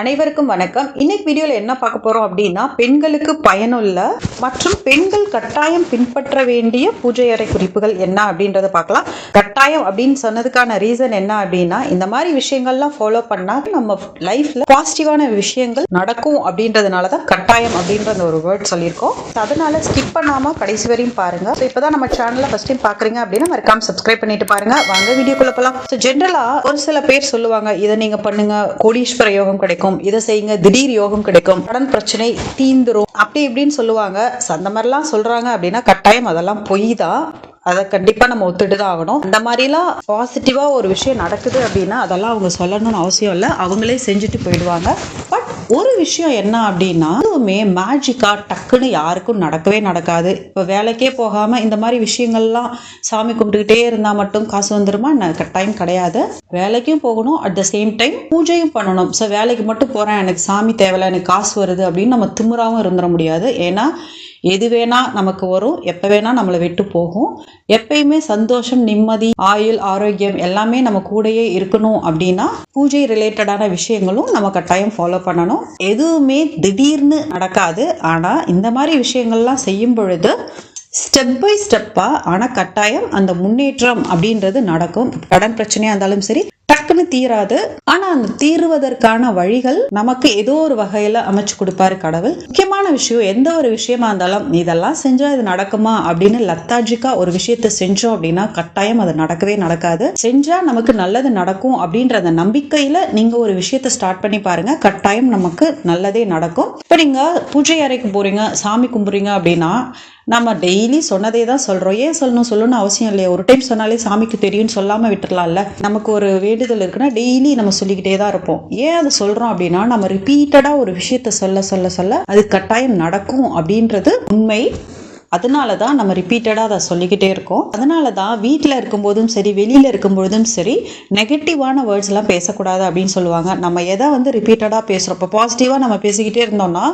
அனைவருக்கும் வணக்கம். இன்னைக்கு வீடியோல என்ன பார்க்க போறோம் அப்படின்னா பெண்களுக்கு பயனுள்ள மற்றும் பெண்கள் கட்டாயம் பின்பற்ற வேண்டிய பூஜை அறை குறிப்புகள் என்ன அப்படின்றத பார்க்கலாம். கட்டாயம் அப்படின்னு சொன்னதுக்கான ரீசன் என்ன அப்படின்னா இந்த மாதிரி விஷயங்கள்லாம் ஃபாலோ பண்ணா நம்ம லைஃப்ல பாசிட்டிவான விஷயங்கள் நடக்கும் அப்படின்றதுனால தான் கட்டாயம் அப்படின்ற அந்த ஒரு வேர்ட் சொல்லியிருக்கோம். அதனால ஸ்கிப் பண்ணாம கடைசி வரையும் பாருங்க. ஸோ இப்போதான் நம்ம சேனலில் ஃபர்ஸ்ட் டைம் பாக்குறீங்க அப்படின்னா மறக்காம சப்ஸ்கிரைப் பண்ணிட்டு பாருங்க. வாங்க வீடியோக்குள்ளே போலாம். ஸோ ஜென்ரலா ஒரு சில பேர் சொல்லுவாங்க இதை நீங்க பண்ணுங்க கோடீஸ்வர யோகம் கிடைக்கும். இதை செய்யுங்க. திடீர் யோகம் கிடைக்கும். கடன் பிரச்சனை தீந்துரும். அப்படி இப்படின்னு சொல்லுவாங்க. அந்த மாதிரிலாம் சொல்றாங்க அப்படின்னா கட்டாயம் அதெல்லாம் பொய் தான். அதை கண்டிப்பா நம்ம ஒத்துட்டு தான் ஆகணும். இந்த மாதிரிலாம் பாசிட்டிவா ஒரு விஷயம் நடக்குது அப்படின்னா அதெல்லாம் அவங்க சொல்லணும்னு அவசியம் இல்லை. அவங்களே செஞ்சுட்டு போயிடுவாங்க. பட் ஒரு விஷயம் என்ன அப்படின்னா எதுவுமே மேஜிக்காக டக்குன்னு யாருக்கும் நடக்கவே நடக்காது. இப்போ வேலைக்கே போகாமல் இந்த மாதிரி விஷயங்கள்லாம் சாமி கும்பிட்டுக்கிட்டே இருந்தால் மட்டும் காசு வந்துருமா? டைம் கிடையாது. வேலைக்கும் போகணும் அட் த சேம் டைம் பூஜையும் பண்ணணும். ஸோ வேலைக்கு மட்டும் போகிறேன் எனக்கு சாமி தேவையில்ல எனக்கு காசு வருது அப்படின்னு நம்ம திமுறாவும் இருந்துட முடியாது. ஏன்னா எது வேணால் நமக்கு வரும் எப்போ வேணால் நம்மளை விட்டு போகும். எப்பயுமே சந்தோஷம் நிம்மதி ஆயுள் ஆரோக்கியம் எல்லாமே நம்ம கூடயே இருக்கணும் அப்படின்னா பூஜை ரிலேட்டடான விஷயங்களும் நம்ம கட்டாயம் ஃபாலோ பண்ணணும். எதுவுமே திடீர்னு நடக்காது. ஆனால் இந்த மாதிரி விஷயங்கள்லாம் செய்யும் பொழுது ஸ்டெப் பை ஸ்டெப்பாக ஆனால் கட்டாயம் அந்த முன்னேற்றம் அப்படின்றது நடக்கும். கடன் பிரச்சனையாக இருந்தாலும் சரி டக்குன்னு தீராது. ஆனா அந்த தீருவதற்கான வழிகள் நமக்கு ஏதோ ஒரு வகையில அமைச்சு கொடுப்பாரு கடவுள். முக்கியமான விஷயம் எந்த ஒரு விஷயமா இருந்தாலும் இதெல்லாம் செஞ்சா இது நடக்குமா? அப்படின்னு லத்தாஜிக்கா ஒரு விஷயத்த செஞ்சோம் அப்படின்னா கட்டாயம் அது நடக்கவே நடக்காது. செஞ்சா நமக்கு நல்லது நடக்கும் அப்படின்ற அந்த நம்பிக்கையில நீங்க ஒரு விஷயத்த ஸ்டார்ட் பண்ணி பாருங்க. கட்டாயம் நமக்கு நல்லதே நடக்கும். இப்ப நீங்க பூஜை அறைக்கு போறீங்க சாமி கும்புறீங்க அப்படின்னா நம்ம டெய்லி சொன்னதே தான் சொல்கிறோம் ஏன் சொல்லணும்? சொல்லணும்னு அவசியம் இல்லையா. ஒரு டைம் சொன்னாலே சாமிக்கு தெரியும்னு சொல்லாமல் விட்டுடலாம்ல நமக்கு ஒரு வேண்டுதல் இருக்குன்னா டெய்லி நம்ம சொல்லிக்கிட்டே தான் இருப்போம். ஏன் அதை சொல்கிறோம் அப்படின்னா நம்ம ரிப்பீட்டடாக ஒரு விஷயத்த சொல்ல சொல்ல சொல்ல அது கட்டாயம் நடக்கும் அப்படின்றது உண்மை. அதனால தான் நம்ம ரிப்பீட்டடாக அதை சொல்லிக்கிட்டே இருக்கோம். அதனால தான் வீட்டில் இருக்கும்போதும் சரி வெளியில் இருக்கும்பொழுதும் சரி நெகட்டிவான வேர்ட்ஸ்லாம் பேசக்கூடாது அப்படின்னு சொல்லுவாங்க. நம்ம எதை வந்து ரிப்பீட்டடாக பேசுகிறோம் இப்போ பாசிட்டிவாக நம்ம பேசிக்கிட்டே இருந்தோம்னா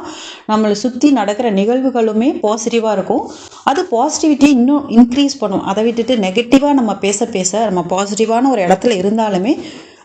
நம்மளை சுற்றி நடக்கிற நிகழ்வுகளுமே பாசிட்டிவாக இருக்கும். அது பாசிட்டிவிட்டி இன்னும் இன்க்ரீஸ் பண்ணும். அதை விட்டுட்டு நெகட்டிவாக நம்ம பேச பேச நம்ம பாசிட்டிவான ஒரு இடத்துல இருந்தாலுமே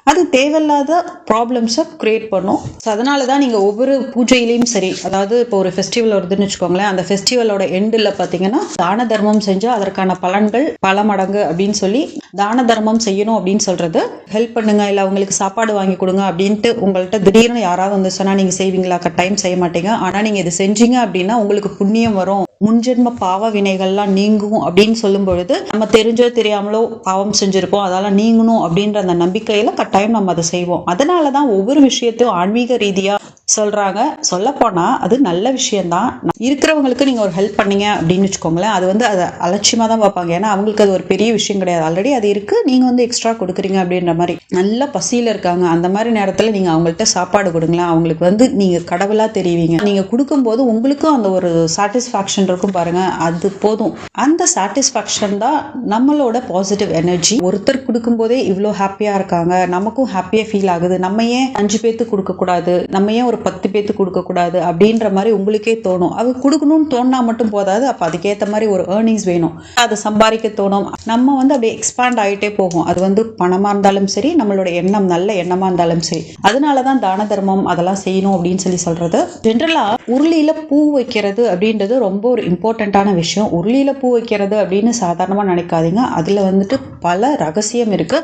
அது தேவையில்லாத ப்ராப்ளம்ஸை க்ரியேட் பண்ணும். ஸோ அதனால தான் நீங்கள் ஒவ்வொரு பூஜையிலையும் சரி அதாவது இப்போ ஒரு ஃபெஸ்டிவல் வருதுன்னு வச்சுக்கோங்களேன் அந்த ஃபெஸ்டிவலோட எண்டில் பார்த்தீங்கன்னா தான தர்மம் செஞ்சால் அதற்கான பலன்கள் பல மடங்கு அப்படின்னு சொல்லி தான தர்மம் செய்யணும் அப்படின்னு சொல்கிறது ஹெல்ப் பண்ணுங்க இல்லை அவங்களுக்கு சாப்பாடு வாங்கி கொடுங்க அப்படின்ட்டு உங்கள்கிட்ட திடீர்னு யாராவது வந்து சொன்னால் நீங்கள் செய்வீங்களா? டைம் செய்ய மாட்டீங்க. ஆனால் நீங்கள் இது செஞ்சீங்க அப்படின்னா உங்களுக்கு புண்ணியம் வரும். முன்ஜென்ம பாவ வினைகள்லாம் நீங்கும் அப்படின்னு சொல்லும் பொழுது நம்ம தெரிஞ்சோ தெரியாமலோ பாவம் செஞ்சுருப்போம். அதெல்லாம் நீங்கணும் அப்படின்ற அந்த நம்பிக்கையில் கட்டாயம் நம்ம அதை செய்வோம். அதனால தான் ஒவ்வொரு விஷயத்தையும் ஆன்மீக ரீதியாக சொல்றாங்க. சொல்லப்போனால் அது நல்ல விஷயம்தான் இருக்கிறவங்களுக்கு நீங்கள் ஒரு ஹெல்ப் பண்ணீங்க அப்படின்னு வச்சுக்கோங்களேன். அது வந்து அதை அலட்சியமா தான் பார்ப்பாங்க. ஏன்னா அவங்களுக்கு அது ஒரு பெரிய விஷயம் கிடையாது. ஆல்ரெடி அது இருக்கு. நீங்க வந்து எக்ஸ்ட்ரா கொடுக்குறீங்க அப்படின்ற மாதிரி. நல்ல பசியில இருக்காங்க. அந்த மாதிரி நேரத்தில் நீங்கள் அவங்கள்ட்ட சாப்பாடு கொடுங்களேன். அவங்களுக்கு வந்து நீங்கள் கடவுளாக தெரிவிங்க. நீங்கள் கொடுக்கும்போது உங்களுக்கும் அந்த ஒரு சாட்டிஸ்ஃபேக்ஷன் இருக்கும் பாருங்கள் அது போதும். அந்த சாட்டிஸ்ஃபேக்ஷன் தான் நம்மளோட பாசிட்டிவ் எனர்ஜி ஒருத்தர் கொடுக்கும்போதே இவ்வளோ ஹாப்பியாக இருக்காங்க. நமக்கும் ஹாப்பியாக ஃபீல் ஆகுது. நம்ம ஏன் அஞ்சு பேர்த்து கொடுக்கக்கூடாது? நம்ம ஏன் ஒரு பத்து பேத்துக்கு கொடுக்கக்கூடாது அப்படின்ற மாதிரி உங்களுக்கே தோணும். அது கொடுக்கணும்னு தோணுனா மட்டும் போதாது. அப்போ அதுக்கேற்ற மாதிரி ஒரு ஏர்னிங்ஸ் வேணும். அதை சம்பாதிக்க தோணும். நம்ம வந்து அப்படியே எக்ஸ்பேண்ட் ஆகிட்டே போகும். அது வந்து பணமா இருந்தாலும் சரி நம்மளோட எண்ணம் நல்ல எண்ணமா இருந்தாலும் சரி. அதனால தான் தான தர்மம் அதெல்லாம் செய்யணும் அப்படின்னு சொல்லி சொல்றது. ஜென்ரலா உருளியில பூ வைக்கிறது அப்படின்றது ரொம்ப ஒரு இம்பார்ட்டண்ட்டான விஷயம். உருளியில பூ வைக்கிறது அப்படின்னு சாதாரணமா நினைக்காதீங்க. அதுல வந்துட்டு பல ரகசியம் இருக்கு.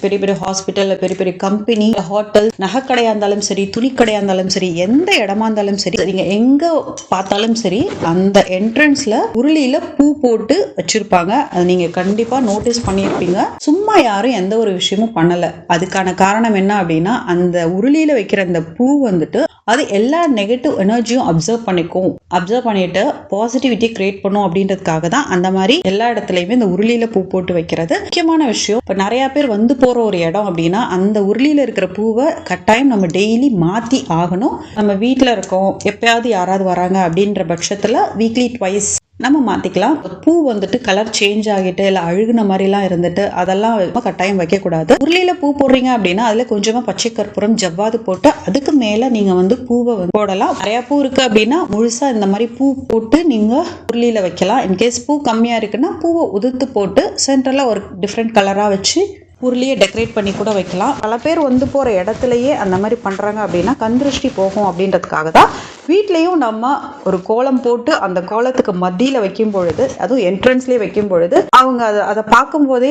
பெரிய பெரிய ஹாஸ்பிட்டலில் பெரிய பெரிய கம்பெனி ஹோட்டல் நகைக்கடையா இருந்தாலும் சரி துணிக்கடையாக இருந்தாலும் சரி சரி எந்த இடமா இருந்தாலும் சரி நீங்க எங்க பார்த்தாலும் சரி அந்த என்ட்ரன்ஸ்ல உருளியில பூ போட்டு வச்சிருப்பாங்க. அது நீங்க கண்டிப்பா நோட்டீஸ் பண்ணியிருப்பீங்க. சும்மா யாரும் எந்த ஒரு விஷயமும் பண்ணல. அதுக்கான காரணம் என்ன அப்படின்னா அந்த உருளியில வைக்கிற அந்த பூ வந்துட்டு அது எல்லா நெகட்டிவ் எனர்ஜியும் அப்சர்வ் பண்ணிக்கும். அப்சர்வ் பண்ணிட்டு பாசிட்டிவிட்டி கிரியேட் பண்ணும் அப்படின்றதுக்காக தான் அந்த மாதிரி எல்லா இடத்துலையுமே இந்த உருளியில பூ போட்டு வைக்கிறது. முக்கியமான விஷயம் இப்போ நிறைய பேர் வந்து போற ஒரு இடம் அப்படின்னா அந்த உருளியில இருக்கிற பூவை கட்டாயம் நம்ம டெய்லி மாத்தி ஆகணும். நம்ம வீட்டில் இருக்கோம். எப்பயாவது யாராவது வராங்க அப்படின்ற பட்சத்தில் வீக்லி ட்வைஸ் நம்ம மாற்றிக்கலாம் பூ வந்துட்டு கலர் சேஞ்ச் ஆகிட்டு இல்லை அழுகுன மாதிரிலாம் இருந்துட்டு அதெல்லாம் கட்டாயம் வைக்கக்கூடாது. உருளியில் பூ போடுறீங்க அப்படின்னா அதில் கொஞ்சமாக பச்சை கற்பூரம் ஜவ்வாது போட்டு அதுக்கு மேலே நீங்கள் வந்து பூவை வந்து போடலாம். நிறையா பூ இருக்குது அப்படின்னா முழுசாக இந்த மாதிரி பூ போட்டு நீங்கள் உருளியில் வைக்கலாம். இன்கேஸ் பூ கம்மியாக இருக்குன்னா பூவை உதுத்து போட்டு சென்டரில் ஒரு டிஃப்ரெண்ட் கலராக வச்சு ஊர்லேயே டெக்கரேட் பண்ணி கூட வைக்கலாம். பல பேர் வந்து போகிற இடத்துலையே அந்த மாதிரி பண்ணுறாங்க அப்படின்னா கந்திருஷ்டி போகும் அப்படின்றதுக்காக தான் வீட்லேயும் நம்ம ஒரு கோலம் போட்டு அந்த கோலத்துக்கு மத்தியில் வைக்கும் பொழுது அதுவும் என்ட்ரன்ஸ்லேயே வைக்கும் பொழுது அவங்க அதை அதை பார்க்கும்போதே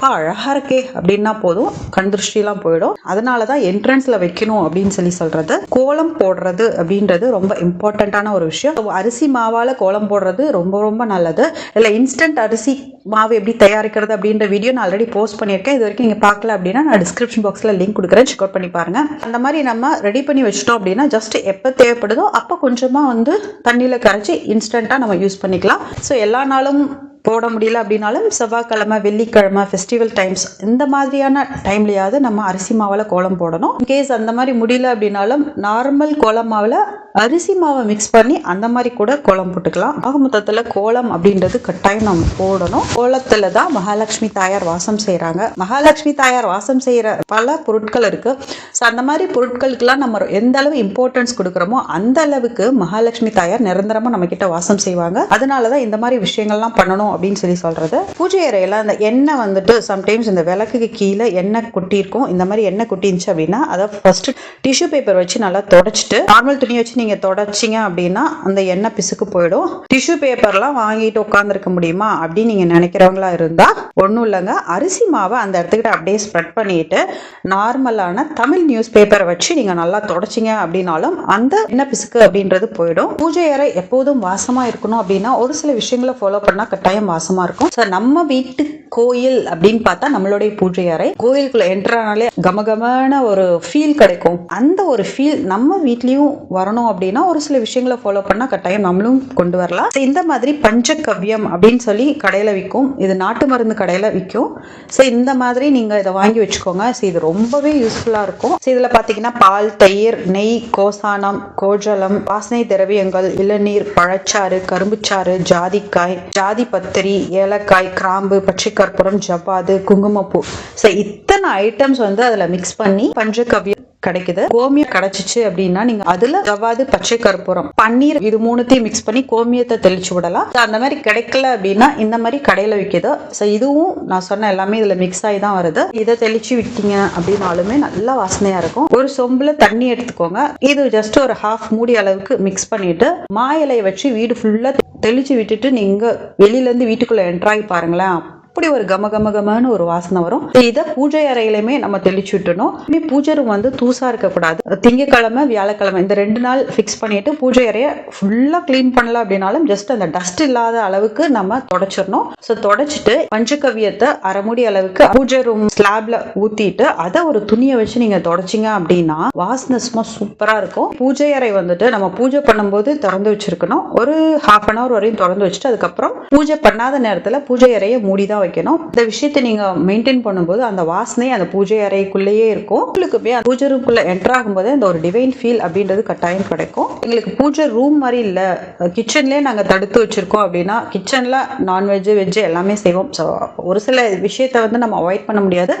பா அழகாக இருக்கே அப்படின்னா போதும். கண்திருஷ்டிலாம் போயிடும். அதனால தான் என்ட்ரன்ஸில் வைக்கணும் அப்படின்னு சொல்லி சொல்கிறது கோலம் போடுறது அப்படின்றது ரொம்ப இம்பார்ட்டண்ட்டான ஒரு விஷயம். அரிசி மாவால் கோலம் போடுறது ரொம்ப ரொம்ப நல்லது. இல்லை இன்ஸ்டன்ட் அரிசி மாவு எப்படி தயாரிக்கிறது அப்படின்ற வீடியோ நான் ஆல்ரெடி போஸ்ட் பண்ணியிருக்கேன். இது வரைக்கும் நீங்கள் பார்க்கல அப்படின்னா நான் டிஸ்கிரிப்ஷன் பாக்ஸில் லிங்க் கொடுக்குறேன். செக் அவுட் பண்ணி பாருங்க. அந்த மாதிரி நம்ம ரெடி பண்ணி வச்சிட்டோம் அப்படின்னா ஜஸ்ட் எப்போ தேவைப்படுதோ அப்போ கொஞ்சமாக வந்து தண்ணியில் கரைச்சி இன்ஸ்டண்ட்டாக நம்ம யூஸ் பண்ணிக்கலாம். ஸோ எல்லா நாளும் போட முடியல அப்படின்னாலும் செவ்வாய்க்கிழமை வெள்ளிக்கிழமை ஃபெஸ்டிவல் டைம்ஸ் இந்த மாதிரியான டைம்லையாவது நம்ம அரிசி மாவில் கோலம் போடணும். இன்கேஸ் அந்த மாதிரி முடியல அப்படின்னாலும் நார்மல் கோலம் மாவில் அரிசி மாவை மிக்ஸ் பண்ணி அந்த மாதிரி கூட கோலம் போட்டுக்கலாம். ஆக மொத்தத்தில் கோலம் அப்படின்றது கட்டாயம் நம்ம போடணும். கோலத்தில் தான் மகாலட்சுமி தாயார் வாசம் செய்கிறாங்க மகாலட்சுமி தாயார் வாசம் செய்கிற பல பொருட்கள் இருக்குது ஸோ அந்த மாதிரி பொருட்களுக்கெல்லாம் நம்ம எந்த அளவு இம்பார்ட்டன்ஸ் கொடுக்குறோமோ அந்த அளவுக்கு மகாலட்சுமி தாயார் நிரந்தரமாக நம்மக்கிட்ட வாசம் செய்வாங்க. அதனால தான் இந்த மாதிரி விஷயங்கள்லாம் பண்ணணும் அப்படின்னு சொல்லி சொல்கிறது பூஜை அறையில் அந்த எண்ணெய் வந்துட்டு சம்டைம்ஸ் இந்த விளக்குக்கு கீழே எண்ணெய் கொட்டியிருக்கும் இந்த மாதிரி எண்ணெய் கொட்டிருந்துச்சு அப்படின்னா அதை ஃபஸ்ட்டு டிஷ்யூ பேப்பர் வச்சு நல்லா தொடச்சிட்டு நார்மல் துணி வச்சு நீங்கள் தொடச்சிங்க அப்படின்னா அந்த எண்ணெய் பிசுக்கு போயிடும். டிஷ்யூ பேப்பர்லாம் வாங்கிட்டு உட்காந்துருக்க முடியுமா அப்படின்னு நீங்கள் நினைக்கிறவங்களா இருந்தால் ஒன்றும் இல்லைங்க. அரிசி மாவை அந்த இடத்துக்கிட்ட அப்படியே ஸ்ப்ரெட் பண்ணிட்டு நார்மலான தமிழ் நியூஸ் பேப்பரை வச்சு நீங்கள் நல்லா தொடச்சிங்க அப்படின்னாலும் அந்த எண்ணெய் பிசுக்கு அப்படின்றது போயிடும். பூஜை அறை எப்போதும் வாசமாக இருக்கணும் அப்படின்னா ஒரு சில விஷயங்களை ஃபாலோ பண்ணால் கட்டாயம் வாசமாக இருக்கும். ஸோ நம்ம வீட்டு கோயில் அப்படின்னு பார்த்தா நம்மளுடைய பூஜை அறை. கோயிலுக்குள்ள என்ட்ரானாலே கமகமான ஒரு ஃபீல் கிடைக்கும். அந்த ஒரு ஃபீல் நம்ம வீட்லேயும் வரணும் அப்படின்னா ஒரு சில விஷயங்களை ஃபாலோ பண்ணால் கட்டாயம் நம்மளும் கொண்டு வரலாம். இந்த மாதிரி பஞ்சகவ்யம் அப்படின்னு சொல்லி கடையில் விற்கும் இது நாட்டு மருந்து கடையில் விற்கும் ஸோ இந்த மாதிரி நீங்கள் இதை வாங்கி வச்சுக்கோங்க. ஸோ இது ரொம்பவே யூஸ்ஃபுல்லாக இருக்கும். ஸோ இதில் பார்த்தீங்கன்னா பால் தயிர் நெய் கோசானம் கோஜலம் வாசனை திரவியங்கள் இளநீர் பழச்சாறு கரும்புச்சாறு ஜாதிக்காய் ஜாதி பத்திரி ஏலக்காய் கிராம்பு பச்சை கற்பூரம் ஜவ்வாது குங்குமப்பூ. ஸோ இத்தனை ஐட்டம்ஸ் வந்து அதில் மிக்ஸ் பண்ணி பஞ்சகவ்யம் கிடைக்குது. கோமியம் கிடைச்சிச்சு அப்படின்னா நீங்க அதுல ஜவ்வாது பச்சை கற்பூரம் பன்னீர் இது மூணுத்தையும் மிக்ஸ் பண்ணி கோமியத்தை தெளிச்சு விடலாம். அந்த மாதிரி கிடைக்கல அப்படின்னா இந்த மாதிரி கடையில விற்கிது ஸோ இதுவும் நான் சொன்ன எல்லாமே இதுல மிக்ஸ் ஆகி தான் வருது. இதை தெளிச்சு விட்டீங்க அப்படின்னாலுமே நல்லா வாசனையா இருக்கும். ஒரு சொம்புல தண்ணி எடுத்துக்கோங்க. இது ஜஸ்ட் ஒரு ஹாஃப் மூடி அளவுக்கு மிக்ஸ் பண்ணிட்டு மா இலையை வச்சு வீடு ஃபுல்லா தெளிச்சு விட்டுட்டு நீங்கள் வெளியிலேருந்து வீட்டுக்குள்ளே என்ட்ராகி பாருங்களேன். அப்படி ஒரு கம கம கமன்னு ஒரு வாசனை வரும். இதை பூஜை அறையிலுமே நம்ம தெளிச்சு விட்டணும் இனிமே பூஜை ரூம் வந்து தூசா இருக்கக்கூடாது. திங்கக்கிழமை வியாழக்கிழமை இந்த ரெண்டு நாள் ஃபிக்ஸ் பண்ணிட்டு பூஜை அறையை ஃபுல்லா க்ளீன் பண்ணல அப்படின்னாலும் ஜஸ்ட் அந்த டஸ்ட் இல்லாத அளவுக்கு நம்ம தொடச்சிடணும். ஸோ தொடச்சிட்டு பஞ்சகவியத்தை அரைமுடி அளவுக்கு பூஜை ரூம் ஸ்லாப்ல ஊத்திட்டு அதை ஒரு துணியை வச்சு நீங்க தொடச்சிங்க அப்படின்னா வாசனை சும்மா சூப்பரா இருக்கும். பூஜை அறை வந்துட்டு நம்ம பூஜை பண்ணும்போது திறந்து வச்சிருக்கணும். ஒரு ஹாஃப் அன் ஹவர் வரையும் திறந்து வச்சுட்டு அதுக்கப்புறம் பூஜை பண்ணாத நேரத்துல பூஜை அறையை மூடி தான் வைக்கணும். இந்த விஷயத்தை நீங்க மெயின்டைன் பண்ணும்போது அந்த வாசனை அந்த பூஜை அறைக்குள்ளேயே இருக்கும். உங்களுக்கு போய் அந்த பூஜை ரூம்குள்ள என்டர் ஆகும்போது அந்த ஒரு டிவைன் ஃபீல் அப்படின்றது கட்டாயம் கிடைக்கும். எங்களுக்கு பூஜை ரூம் மாதிரி இல்ல. கிச்சன்லயே நாங்க தடுத்து வச்சிருக்கோம் அப்படின்னா கிச்சன்ல நான்வெஜ் வெஜ் எல்லாமே செய்வோம். ஸோ ஒரு சில விஷயத்தை வந்து நம்ம அவாய்ட் பண்ண முடியாது.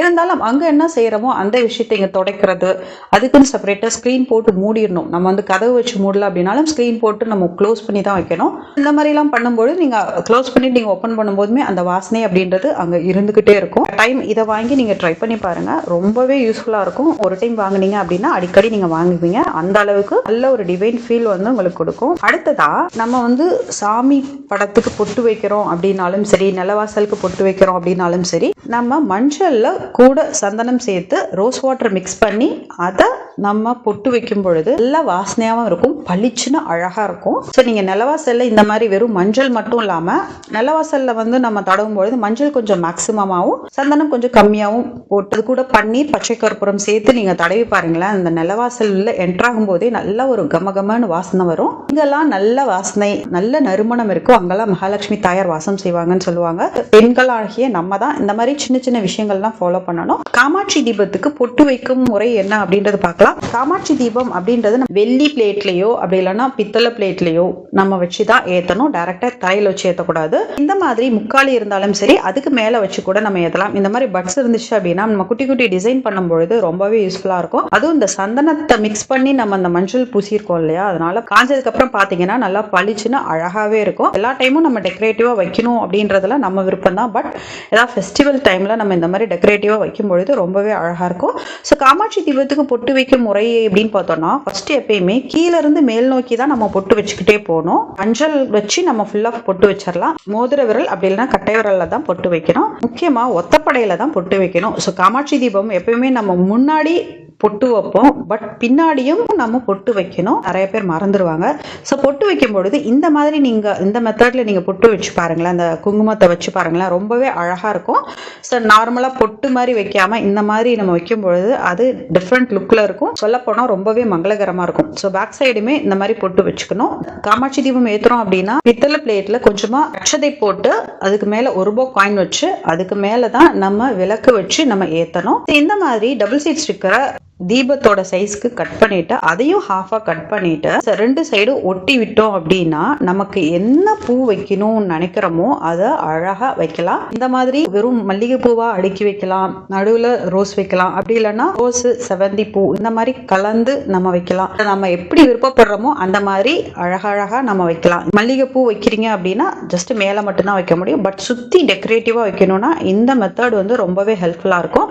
இருந்தாலும் அங்கே என்ன செய்கிறோமோ அந்த விஷயத்தை இங்கே துடைக்கிறது. அதுக்குன்னு செப்பரேட்டாக ஸ்க்ரீன் போட்டு மூடிடணும். நம்ம வந்து கதவு வச்சு மூடல அப்படின்னாலும் ஸ்க்ரீன் போட்டு நம்ம க்ளோஸ் பண்ணி தான் வைக்கணும். இந்த மாதிரிலாம் பண்ணும்போது நீங்கள் க்ளோஸ் பண்ணிட்டு நீங்கள் ஓப்பன் பண்ணும்போதுமே அந்த வாசனை அப்படின்றது அங்கே இருந்துக்கிட்டே இருக்கும். டைம் இதை வாங்கி நீங்கள் ட்ரை பண்ணி பாருங்கள் ரொம்பவே யூஸ்ஃபுல்லாக இருக்கும். ஒரு டைம் வாங்குனீங்க அப்படின்னா அடிக்கடி நீங்கள் வாங்குவீங்க. அந்த அளவுக்கு நல்ல ஒரு டிவைன் ஃபீல் வந்து உங்களுக்கு கொடுக்கும். அடுத்ததா நம்ம வந்து சாமி படத்துக்கு பொட்டு வைக்கிறோம் அப்படின்னாலும் சரி நிலவாசலுக்கு பொட்டு வைக்கிறோம் அப்படின்னாலும் சரி நம்ம மஞ்சளில் கூட சந்தனம் சேர்த்து ரோஸ் வாட்டர் மிக்ஸ் பண்ணி அதை நம்ம பொட்டு வைக்கும் பொழுது நல்லா வாசனையாகவும் இருக்கும் பளிச்சுன்னு அழகாக இருக்கும். ஸோ நீங்கள் நிலவாசலில் இந்த மாதிரி வெறும் மஞ்சள் மட்டும் இல்லாமல் நிலவாசலில் வந்து நம்ம தடவும் பொழுது மஞ்சள் கொஞ்சம் மேக்சிமமாகவும் சந்தனம் கொஞ்சம் கம்மியாகவும் போட்டு அது கூட பன்னீர் பச்சை கற்பூரம் சேர்த்து நீங்கள் தடவி பாருங்களேன் அந்த நிலவாசலில் என்ட்ராகும் போதே நல்ல ஒரு கமகமன்னு வாசனை வரும். இங்கெல்லாம் நல்ல வாசனை நல்ல நறுமணம் இருக்கும். அங்கெல்லாம் மகாலட்சுமி தாயார் வாசம் செய்வாங்கன்னு சொல்லுவாங்க. பெண்களாகிய நம்ம தான் இந்த மாதிரி சின்ன சின்ன விஷயங்கள்லாம் ஃபாலோ ஃபாலோ பண்ணணும். காமாட்சி தீபத்துக்கு பொட்டு வைக்கும் முறை என்ன அப்படின்றது பார்க்கலாம். காமாட்சி தீபம் அப்படின்றது நம்ம வெள்ளி பிளேட்லயோ அப்படி இல்லைன்னா பித்தளை பிளேட்லயோ நம்ம வச்சு தான் ஏற்றணும் டேரக்டா தலையில வச்சு ஏற்றக்கூடாது இந்த மாதிரி முக்காலி இருந்தாலும் சரி அதுக்கு மேல வச்சு கூட நம்ம ஏற்றலாம் இந்த மாதிரி பட்ஸ் இருந்துச்சு அப்படின்னா நம்ம குட்டி குட்டி டிசைன் பண்ணும்பொழுது ரொம்பவே யூஸ்ஃபுல்லா இருக்கும். அதுவும் இந்த சந்தனத்தை மிக்ஸ் பண்ணி நம்ம அந்த மஞ்சள் பூசியிருக்கோம் இல்லையா? அதனால காஞ்சதுக்கு அப்புறம் பாத்தீங்கன்னா நல்லா பளிச்சுன்னு அழகாவே இருக்கும். எல்லா டைமும் நம்ம டெக்கரேட்டிவா வைக்கணும் அப்படின்றதுல நம்ம விருப்பம் தான் பட் ஏதாவது ஃபெஸ்டிவல் டைம்ல நம்ம இந்த மாதிரி டெக்கரேட்டிவாக வைக்கும் பொழுது ரொம்பவே அழகாக இருக்கும். ஸோ காமாட்சி தீபத்துக்கு பொட்டு வைக்கும் முறை அப்படின்னு பார்த்தோம்னா ஃபர்ஸ்ட் எப்பயுமே கீழேருந்து மேல் நோக்கி தான் நம்ம பொட்டு வச்சுக்கிட்டே போகணும். மஞ்சள் வச்சு நம்ம ஃபுல்லாக பொட்டு வச்சிடலாம் மோதிர விரல் அப்படி இல்லைன்னா கட்டை விரல்ல தான் பொட்டு வைக்கணும். முக்கியமாக ஒத்தப்படையில் தான் பொட்டு வைக்கணும். ஸோ காமாட்சி தீபம் எப்பயுமே நம்ம முன்னாடி பொட்டு வைப்போம். பட் பின்னாடியும் நம்ம பொட்டு வைக்கணும். நிறைய பேர் மறந்துடுவாங்க ஸோ பொட்டு வைக்கும் பொழுது இந்த மாதிரி நீங்கள் இந்த மெத்தடில் நீங்கள் பொட்டு வச்சு பாருங்களேன். அந்த குங்குமத்தை வச்சு பாருங்களேன். ரொம்பவே அழகாக இருக்கும். ஸோ நார்மலாக பொட்டு மாதிரி வைக்காமல் இந்த மாதிரி நம்ம வைக்கும் பொழுது அது டிஃப்ரெண்ட் லுக்கில் இருக்கும். சொல்லப்போனால் ரொம்பவே மங்களகரமாக இருக்கும். ஸோ பேக் சைடுமே இந்த மாதிரி பொட்டு வச்சுக்கணும். காமாட்சி தீபம் ஏற்றுறோம் அப்படின்னா பித்தளை பிளேட்டில் கொஞ்சமாக அச்சதை போட்டு அதுக்கு மேலே ஒரு ரூபா காயின் வச்சு அதுக்கு மேலே தான் நம்ம விளக்கு வச்சு நம்ம ஏற்றணும் இந்த மாதிரி டபுள் சைட் ஸ்டிக்கரை தீபத்தோட சைஸ்க்கு கட் பண்ணிட்டு அதையும் ஹாஃபாக கட் பண்ணிட்டு ரெண்டு சைடும் ஒட்டி விட்டோம் அப்படின்னா நமக்கு என்ன பூ வைக்கணும்னு நினைக்கிறோமோ அதை அழகா வைக்கலாம். இந்த மாதிரி வெறும் மல்லிகை பூவா அடுக்கி வைக்கலாம் நடுவில் ரோஸ் வைக்கலாம். அப்படி இல்லைன்னா ரோஸ் செவந்தி பூ இந்த மாதிரி கலந்து நம்ம வைக்கலாம். நம்ம எப்படி விருப்பப்படுறோமோ அந்த மாதிரி அழகழகா நம்ம வைக்கலாம். மல்லிகை பூ வைக்கிறீங்க அப்படின்னா ஜஸ்ட் மேலே மட்டும்தான் வைக்க முடியும். பட் சுற்றி டெக்கரேட்டிவாக வைக்கணும்னா இந்த மெத்தட் வந்து ரொம்பவே ஹெல்ப்ஃபுல்லாக இருக்கும்.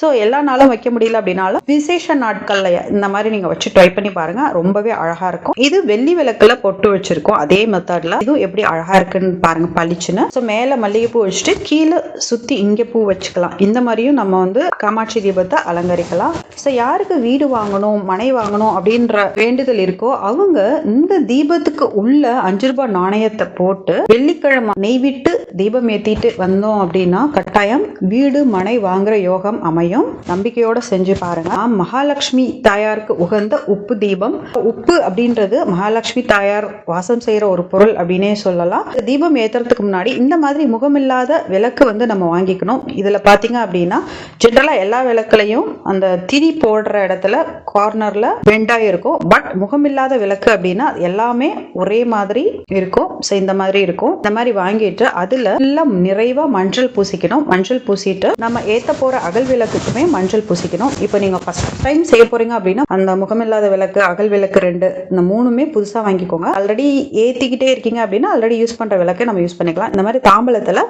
ஸோ எல்லா நாளும் வைக்க முடியல அப்படின்னாலும் விசேஷ நாட்கள்ல இந்த மாதிரி நீங்க வச்சு ட்ரை பண்ணி பாருங்க. ரொம்பவே அழகா இருக்கும். இது வெள்ளி விளக்குல பொட்டு வச்சிருக்கோம். அதே மெத்தட்ல இதுவும் எப்படி அழகா இருக்குன்னு பாருங்க பளிச்சுன்னு. ஸோ மேல மல்லிகை பூ வச்சுட்டு கீழே சுத்தி இங்க பூ வச்சுக்கலாம். இந்த மாதிரியும் நம்ம வந்து காமாட்சி தீபத்தை அலங்கரிக்கலாம். ஸோ யாருக்கு வீடு வாங்கணும் மனை வாங்கணும் அப்படின்ற வேண்டுதல் இருக்கோ அவங்க இந்த தீபத்துக்கு உள்ள அஞ்சு ரூபாய் நாணயத்தை போட்டு வெள்ளிக்கிழமை நெய்விட்டு தீபம் ஏத்திட்டு வந்தோம் அப்படின்னா கட்டாயம் வீடு மனை வாங்குற யோகம் அமையும். நம்பிக்கையோட செஞ்சு பாருங்க. மகாலட்சுமி தாயாருக்கு உகந்த உப்பு தீபம். உப்பு அப்படின்றது மகாலட்சுமி தாயார் வாசம் செய்கிற ஒரு பொருள் அப்படின்னே சொல்லலாம். இந்த தீபம் ஏற்றுறதுக்கு முன்னாடி இந்த மாதிரி முகமில்லாத விளக்கு வந்து நம்ம வாங்கிக்கணும். இதில் பார்த்தீங்க அப்படின்னா ஜென்ரலாக எல்லா விளக்குலையும் அந்த திரி போடுற இடத்துல கார்னரில் வெண்டாக இருக்கும். பட் முகமில்லாத விளக்கு அப்படின்னா எல்லாமே ஒரே மாதிரி இருக்கும் ஸோ இந்த மாதிரி இருக்கும். இந்த மாதிரி வாங்கிட்டு அதில் ஃபுல்லா நிறைவாக மஞ்சள் பூசிக்கணும். மஞ்சள் பூசிட்டு நம்ம ஏற்ற போகிற அகல் விளக்குக்குமே மஞ்சள் பூசிக்கணும். இப்போ நீங்கள் ஃபஸ்ட் டைம் செய்ய போறீங்க அப்படின்னா அந்த முகமில்லாத விளக்கு அகல் விளக்கு ரெண்டு இந்த மூணுமே புதுசா வாங்கிக்கோங்க. ஆல்ரெடி ஏத்திக்கிட்டே இருக்கீங்க அப்படின்னா ஆல்ரெடி யூஸ் பண்ற விளக்கை நம்ம யூஸ் பண்ணிக்கலாம். இந்த மாதிரி தாம்பலத்துல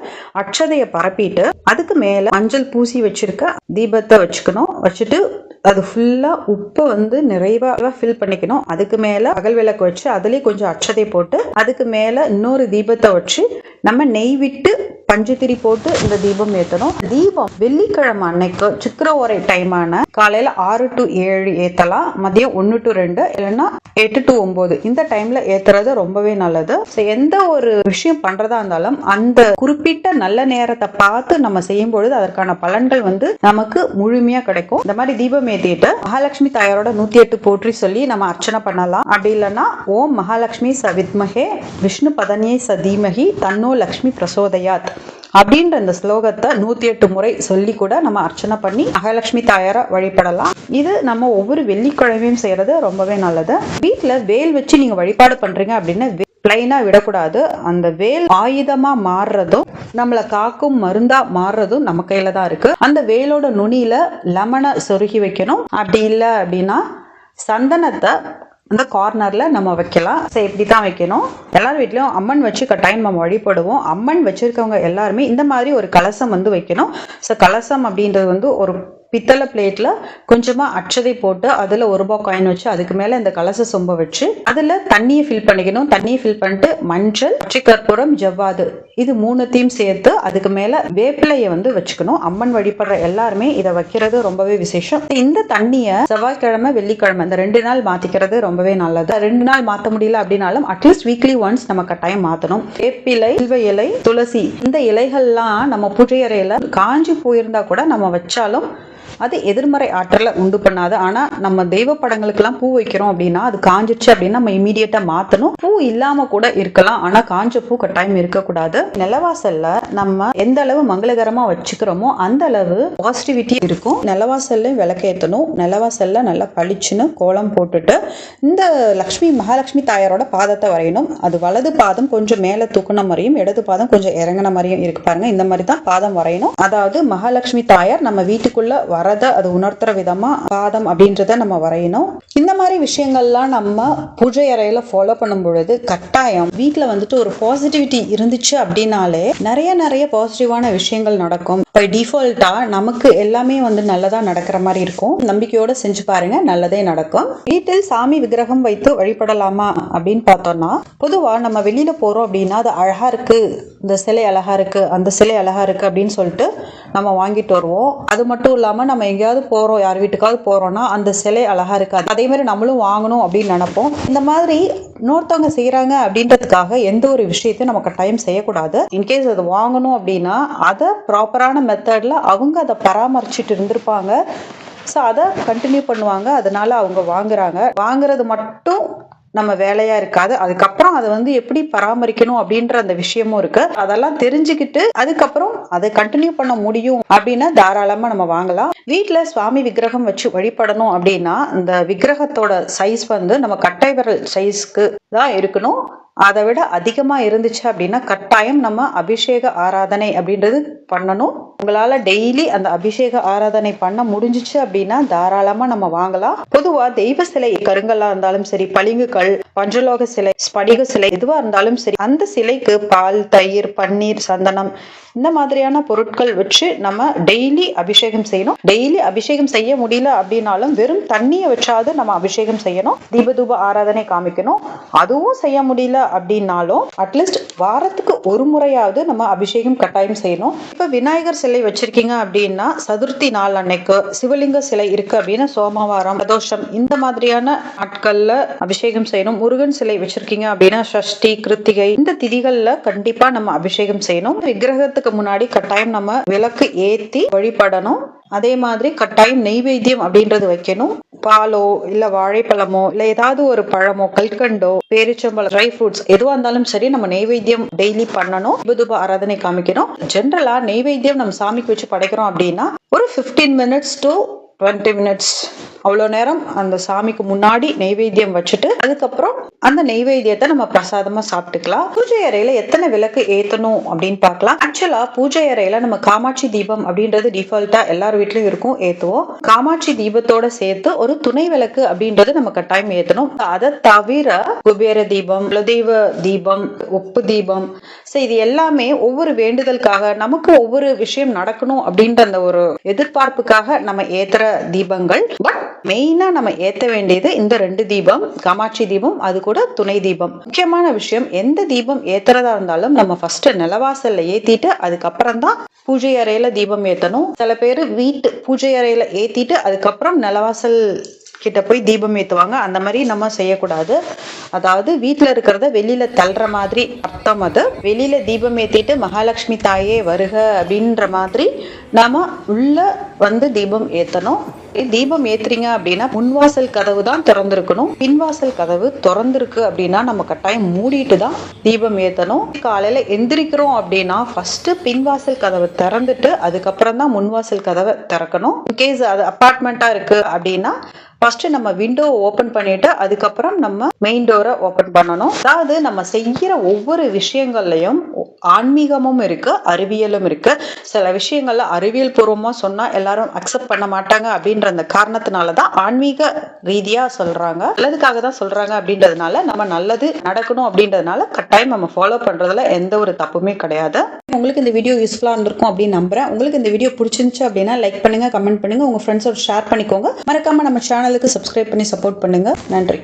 அட்சதையை பரப்பிட்டு அதுக்கு மேல மஞ்சள் பூசி வச்சிருக்க தீபத்தை வச்சுக்கணும். வச்சுட்டு அது ஃபுல்லாக உப்பை வந்து நிறைவாக ஃபில் பண்ணிக்கணும். அதுக்கு மேலே அகல் விளக்கு வச்சு அதுலேயும் கொஞ்சம் அச்சதை போட்டு அதுக்கு மேலே இன்னொரு தீபத்தை வச்சு நம்ம நெய் விட்டு பஞ்சுத்திரி போட்டு இந்த தீபம் ஏற்றணும் தீபம் வெள்ளிக்கிழமை அன்னைக்கு சித்திர ஓரை டைமான காலையில் ஆறு டு ஏழு ஏற்றலாம் மதியம் ஒன்று டு ரெண்டு இல்லைன்னா எட்டு டு ஒம்பது இந்த டைமில் ஏத்துறது ரொம்பவே நல்லது. ஸோ எந்த ஒரு விஷயம் பண்றதா இருந்தாலும் அந்த குறிப்பிட்ட நல்ல நேரத்தை பார்த்து நம்ம செய்யும் பொழுது அதற்கான பலன்கள் வந்து நமக்கு முழுமையாக கிடைக்கும். இந்த மாதிரி தீபம் ஏத்திட்டு மகாலட்சுமி தாயாரோட நூத்தி எட்டு போற்றி சொல்லி நம்ம அர்ச்சனை பண்ணலாம். அப்படி இல்லைன்னா ஓம் மகாலட்சுமி சவித்மகே விஷ்ணு பதனியை சதீமகி தன்னோ லக்ஷ்மி பிரசோதயாத் அப்படின்ற இந்த ஸ்லோகத்தை நூத்தி எட்டு முறை சொல்லி கூட நம்ம அர்ச்சனை பண்ணி மகாலட்சுமி தாயாரை வழிபடலாம். இது நம்ம ஒவ்வொரு வெள்ளிக்கிழமையும் செய்யறது ரொம்பவே நல்லது. வீட்ல வேல் வச்சு நீங்க வழிபாடு பண்றீங்க அப்படின்னு பிளைனாக விடக்கூடாது. அந்த வேல் ஆயுதமாக மாறுறதும் நம்மளை காக்கும் மருந்தாக மாறுறதும் நம்ம கையில் தான் இருக்குது அந்த வேலோட நுனியில் லெமனை சொருகி வைக்கணும். அப்படி இல்லை அப்படின்னா சந்தனத்தை அந்த கார்னரில் நம்ம வைக்கலாம். ஸோ இப்படி தான் வைக்கணும். எல்லார் வீட்லேயும் அம்மன் வச்சு கட்டாயம் நம்ம வழிபடுவோம். அம்மன் வச்சுருக்கவங்க எல்லாருமே இந்த மாதிரி ஒரு கலசம் வந்து வைக்கணும். ஸோ கலசம் அப்படின்றது வந்து ஒரு பித்தளை பிளேட்ல கொஞ்சமா அச்சதை போட்டு அதுல ஒரு ரூபாய் காயின் வச்சு அதுக்கு மேல இந்த கலச சொம்ப வச்சு அதுல தண்ணியை ஃபில் பண்ணிக்கணும். தண்ணியை ஃபில் பண்ணிட்டு மஞ்சள் பச்சை கற்பூரம் ஜவ்வாது இது மூணுத்தையும் சேர்த்து அதுக்கு மேல வேப்பிலையை வந்து வச்சுக்கணும். அம்மன் வழிபடுற எல்லாருமே இதை வைக்கிறது ரொம்பவே விசேஷம். இந்த தண்ணியை செவ்வாய்க்கிழமை வெள்ளிக்கிழமை இந்த ரெண்டு நாள் மாத்திக்கிறது ரொம்பவே நல்லது. ரெண்டு நாள் மாத்த முடியல அப்படின்னாலும் அட்லீஸ்ட் வீக்லி ஒன்ஸ் நம்ம கட்டாயம் மாத்தணும். வேப்பிலை சில்வ இலை துளசி இந்த இலைகள்லாம் நம்ம பூஜை அறையில காஞ்சி போயிருந்தா கூட நம்ம வச்சாலும் அது எதிர்மறை ஆற்றலை உண்டு பண்ணாது. ஆனால் நம்ம தெய்வ படங்களுக்கெல்லாம் பூ வைக்கிறோம் அப்படின்னா அது காஞ்சிச்சு அப்படின்னா நம்ம இமீடியட்டாக மாற்றணும் பூ இல்லாமல் கூட இருக்கலாம். ஆனால் காஞ்ச பூ கட்டாயம் இருக்கக்கூடாது. நிலவாசலில் நம்ம எந்த அளவு மங்களகரமாக வச்சுக்கிறோமோ அந்த அளவு பாசிட்டிவிட்டி இருக்கும். நிலவாசல்லையும் விளக்கேற்றணும் நிலவாசல்ல நல்லா பளிச்சுன்னு கோலம் போட்டுட்டு இந்த லக்ஷ்மி மகாலட்சுமி தாயாரோட பாதத்தை வரையணும். அது வலது பாதம் கொஞ்சம் மேலே தூக்குன மாதிரியும் இடது பாதம் கொஞ்சம் இறங்கின மாதிரியும் இருக்கு பாருங்க. இந்த மாதிரி தான் பாதம் வரையணும். அதாவது மகாலட்சுமி தாயார் நம்ம வீட்டுக்குள்ள வரத அது உணர்த்துற விதமா பாதம் அப்படின்றத நம்ம வரையணும். இந்த மாதிரி விஷயங்கள்லாம் நம்ம பூஜை அறையில் ஃபாலோ பண்ணும் பொழுது கட்டாயம் வீட்டில் வந்துட்டு ஒரு பாசிட்டிவிட்டி இருந்துச்சு அப்படின்னாலே நிறைய நிறைய பாசிட்டிவான விஷயங்கள் நடக்கும். பை டிஃபால்ட்டாக நமக்கு எல்லாமே வந்து நல்லதாக நடக்கிற மாதிரி இருக்கும். நம்பிக்கையோடு செஞ்சு பாருங்க நல்லதே நடக்கும். வீட்டில் சாமி விக்கிரகம் வைத்து வழிபடலாமா அப்படின்னு பார்த்தோம்னா பொதுவாக நம்ம வெளியில் போகிறோம் அப்படின்னா அது அழகாக இருக்குது இந்த சிலை அழகாக இருக்குது அந்த சிலை அழகாக இருக்குது அப்படின்னு சொல்லிட்டு நம்ம வாங்கிட்டு வருவோம். அது மட்டும் இல்லாமல் நம்ம எங்கேயாவது போகிறோம் யார் வீட்டுக்காவது போகிறோம்னா அந்த சிலை அழகாக இருக்காது. அதே மாதிரி நம்மளும் வாங்கணும் அப்படின்னு நினைப்போம். இந்த மாதிரி இன்னொருத்தவங்க செய்கிறாங்க அப்படின்றதுக்காக எந்த ஒரு விஷயத்தையும் நம்ம கட்டாயம் செய்யக்கூடாது. இன்கேஸ் அது வாங்கணும் அப்படின்னா அதை ப்ராப்பரான மெத்தடில் அவங்க அதை பராமரிச்சுட்டு இருந்திருப்பாங்க. ஸோ அதை கண்டினியூ பண்ணுவாங்க. அதனால அவங்க வாங்குறாங்க. வாங்குறது மட்டும் நம்ம வேலையா இருக்காது. அதுக்கப்புறம் அதை வந்து எப்படி பராமரிக்கணும் அப்படின்ற அந்த விஷயமும் இருக்கு. அதெல்லாம் தெரிஞ்சுக்கிட்டு அதுக்கப்புறம் அதை கண்டினியூ பண்ண முடியும் அப்படின்னா தாராளமா நம்ம வாங்கலாம். வீட்டுல சுவாமி விக்கிரகம் வச்சு வழிபடணும் அப்படின்னா இந்த விக்கிரகத்தோட சைஸ் வந்து நம்ம கட்டை விரல் சைஸ்க்கு தான் இருக்கணும். அதை விட அதிகமாக இருந்துச்சு அப்படின்னா கட்டாயம் நம்ம அபிஷேக ஆராதனை அப்படின்றது பண்ணணும். உங்களால் டெய்லி அந்த அபிஷேக ஆராதனை பண்ண முடிஞ்சிச்சு அப்படின்னா தாராளமாக நம்ம வாங்கலாம். பொதுவாக தெய்வ சிலை கருங்கல்லா இருந்தாலும் சரி பளிங்குகள் பஞ்சலோக சிலை ஸ்படிக சிலை எதுவாக இருந்தாலும் சரி அந்த சிலைக்கு பால் தயிர் பன்னீர் சந்தனம் இந்த மாதிரியான பொருட்கள் வச்சு நம்ம டெய்லி அபிஷேகம் செய்யணும். டெய்லி அபிஷேகம் செய்ய முடியல அப்படின்னாலும் வெறும் தண்ணியை வச்சாவது நம்ம அபிஷேகம் செய்யணும். தீபதூப ஆராதனை காமிக்கணும். அதுவும் செய்ய முடியல அப்படின்னாலும் அட்லீஸ்ட் வாரத்துக்கு ஒரு முறையாவது நம்ம அபிஷேகம் கட்டாயம் செய்யணும். இப்போ விநாயகர் சிலை வச்சிருக்கீங்க அப்படின்னா சதுர்த்தி நாள் அன்னைக்கு சிவலிங்க சிலை இருக்கு அப்படின்னா சோமவாரம் பிரதோஷம் இந்த மாதிரியான நாட்கள்ல அபிஷேகம் செய்யணும். முருகன் சிலை வச்சிருக்கீங்க அப்படின்னா சஷ்டி கிருத்திகை இந்த திதிகள்ல கண்டிப்பா நம்ம அபிஷேகம் செய்யணும். விக்கிரகத்துக்கு முன்னாடி கட்டாயம் நம்ம விளக்கு ஏத்தி வழிபடணும். அதே மாதிரி கட்டாயம் நெய்வேத்தியம் அப்படின்றது வைக்கணும். பாலோ இல்ல வாழைப்பழமோ இல்ல ஏதாவது ஒரு பழமோ கல்கண்டோ பேரிச்சம்பழம் ட்ரை ஃப்ரூட்ஸ் எதுவா இருந்தாலும் சரி நம்ம நெய்வேத்தியம் டெய்லி பண்ணணும். விபதுப ஆராதனை காமிக்கணும். ஜென்ரலா நெய்வேத்தியம் நம்ம சாமிக்கு வச்சு படைக்கிறோம் அப்படின்னா ஒரு 15 மினிட்ஸ் டு டுவெண்ட்டி மினிட்ஸ் அவ்வளோ நேரம் அந்த சாமிக்கு முன்னாடி நெய்வேத்தியம் வச்சுட்டு அதுக்கப்புறம் அந்த நெய்வேத்தியத்தை நம்ம பிரசாதமாக சாப்பிட்டுக்கலாம். பூஜை அறையில் எத்தனை விளக்கு ஏற்றணும் அப்படின்னு பார்க்கலாம். ஆக்சுவலாக பூஜை அறையில் நம்ம காமாட்சி தீபம் அப்படின்றது டிஃபால்ட்டாக எல்லார் வீட்லையும் இருக்கும் ஏற்றுவோம் காமாட்சி தீபத்தோட சேர்த்து ஒரு துணை விளக்கு அப்படின்றது நம்ம கட்டாயம் ஏற்றணும் அதை தவிர குபேர தீபம் குலதெய்வ தீபம் உப்பு தீபம் ஸோ இது எல்லாமே ஒவ்வொரு வேண்டுதலுக்காக நமக்கு ஒவ்வொரு விஷயம் நடக்கணும் அப்படின்ற அந்த ஒரு எதிர்பார்ப்புக்காக நம்ம ஏற்றுற தீபங்கள். பட் மெயினா நம்ம ஏத்த வேண்டியது இந்த ரெண்டு தீபம் காமாட்சி தீபம் அது கூட துணை தீபம். முக்கியமான விஷயம் எந்த தீபம் ஏத்துறதா இருந்தாலும் நம்ம ஃபர்ஸ்ட் நிலவாசல்ல ஏத்திட்டு அதுக்கப்புறம் தான் பூஜை அறையில தீபம் ஏத்தணும். சில பேர் வீட்டு பூஜை அறையில ஏத்திட்டு அதுக்கப்புறம் நிலவாசல் கிட்ட போய் தீபம் ஏற்றுவாங்க அந்த மாதிரி நம்ம செய்யக்கூடாது. அதாவது வீட்டில் இருக்கிறத வெளியில தள்ளுற மாதிரி அர்த்தம் அது. வெளியில தீபம் ஏற்றிட்டு மகாலட்சுமி தாயே வருக அப்படின்ற மாதிரி நாம உள்ள வந்து தீபம் ஏற்றணும் தீபம் ஏத்துறீங்க அப்படின்னா முன்வாசல் கதவு தான் திறந்திருக்கணும். பின்வாசல் கதவு திறந்திருக்கு அப்படின்னா நம்ம கட்டாயம் மூடிட்டு தான் தீபம் ஏத்தணும். காலையில எந்திரிக்கிறோம் அப்படின்னா ஃபர்ஸ்ட் பின்வாசல் கதவை திறந்துட்டு அதுக்கப்புறம் தான் முன்வாசல் கதவை திறக்கணும். இன்கேஸ் அது அப்பார்ட்மெண்ட்டா இருக்கு அப்படின்னா ஃபர்ஸ்ட் நம்ம விண்டோ ஓபன் பண்ணிட்டு அதுக்கப்புறம் நம்ம மெயின் டோரை ஓபன் பண்ணணும். அதாவது நம்ம செய்கிற ஒவ்வொரு விஷயங்கள்லையும் ஆன்மீகமும் இருக்கு அறிவியலும் இருக்கு. சில விஷயங்கள்ல அறிவியல் பூர்வமா சொன்னா எல்லாரும் அக்செப்ட் பண்ண மாட்டாங்க அப்படின்ற அந்த காரணத்தினால தான் ஆன்மீக ரீதியா சொல்றாங்க. நல்லதுக்காக தான் சொல்றாங்க அப்படின்றதுனால நம்ம நல்லது நடக்கணும் அப்படின்றதுனால கட்டாயம் நம்ம ஃபாலோ பண்றதுல எந்த ஒரு தப்புமே கிடையாது. உங்களுக்கு இந்த வீடியோ யூஸ்ஃபுல்லா இருந்திருக்கும் அப்படின்னு நம்புறேன். உங்களுக்கு இந்த வீடியோ பிடிச்சிருந்துச்சு அப்படின்னா லைக் பண்ணுங்க கமெண்ட் பண்ணுங்க. உங்க ஃப்ரெண்ட்ஸோட ஷேர் பண்ணிக்கோங்க. மறக்காம நம்ம சேனல் சேனலுக்கு சப்ஸ்கிரைப் பண்ணி சப்போர்ட் பண்ணுங்க. நன்றி.